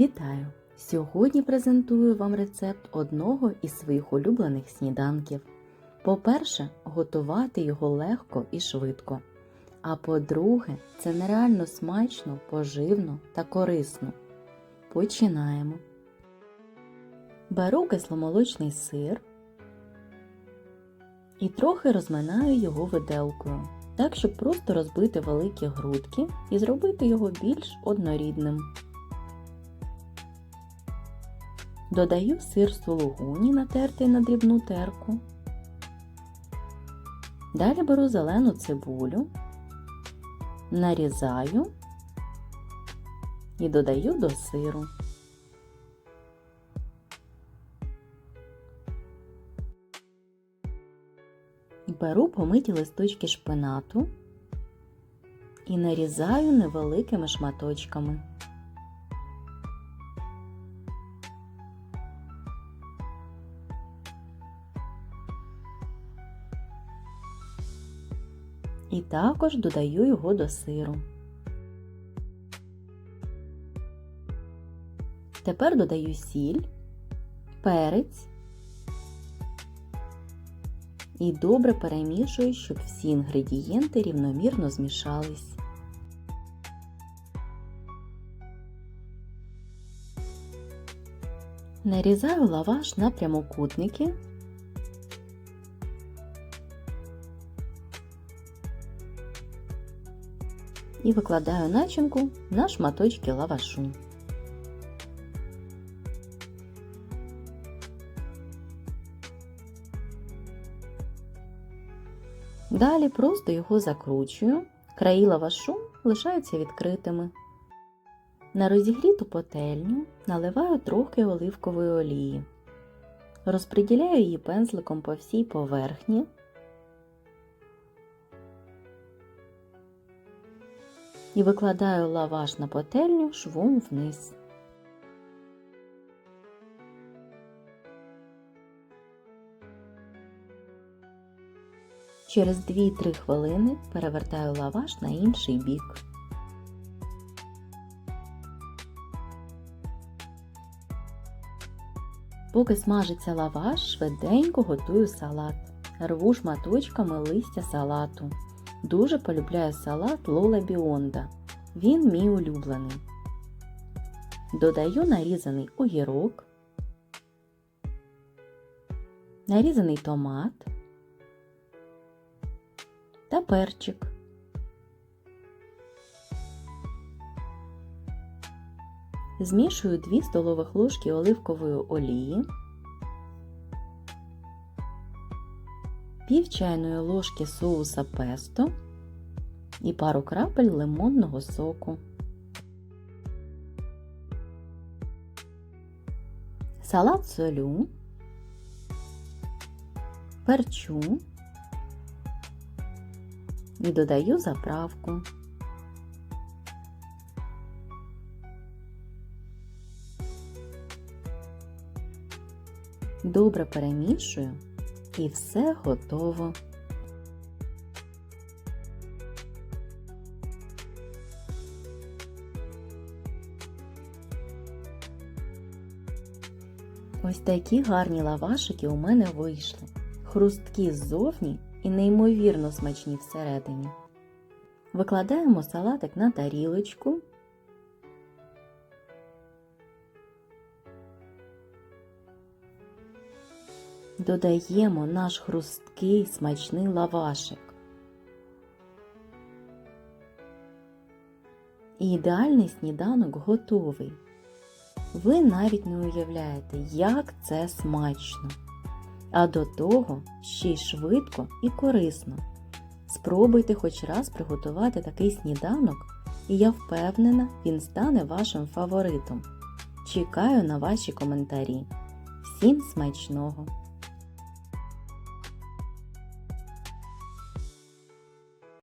Вітаю! Сьогодні презентую вам рецепт одного із своїх улюблених сніданків. По-перше, готувати його легко і швидко. А по-друге, це нереально смачно, поживно та корисно. Починаємо. Беру кисломолочний сир і трохи розминаю його виделкою, так щоб просто розбити великі грудки і зробити його більш однорідним. Додаю сир сулугуні, натертий на дрібну терку. Далі беру зелену цибулю, нарізаю і додаю до сиру. Беру помиті листочки шпинату і нарізаю невеликими шматочками. І також додаю його до сиру. Тепер додаю сіль, перець і добре перемішую, щоб всі інгредієнти рівномірно змішались. Нарізаю лаваш на прямокутники і викладаю начинку на шматочки лавашу. Далі просто його закручую, краї лавашу лишаються відкритими. На розігріту пательню наливаю трохи оливкової олії, розподіляю її пензликом по всій поверхні. І викладаю лаваш на пательню швом вниз. Через 2-3 хвилини перевертаю лаваш на інший бік. Поки смажиться лаваш, швиденько готую салат. Рву шматочками листя салату. Дуже полюбляю салат Лола Біонда. Він мій улюблений. Додаю нарізаний огірок, нарізаний томат та перчик. Змішую 2 столових ложки оливкової олії. Пів чайної ложки соуса песто і пару крапель лимонного соку. Салат солю, перчу і додаю заправку. Добре перемішую і все готово. Ось такі гарні лавашики у мене вийшли. Хрусткі ззовні і неймовірно смачні всередині. Викладаємо салатик на тарілочку. Додаємо наш хрусткий смачний лавашик. Ідеальний сніданок готовий. Ви навіть не уявляєте, як це смачно. А до того ще й швидко і корисно. Спробуйте хоч раз приготувати такий сніданок, і я впевнена, він стане вашим фаворитом. Чекаю на ваші коментарі. Всім смачного!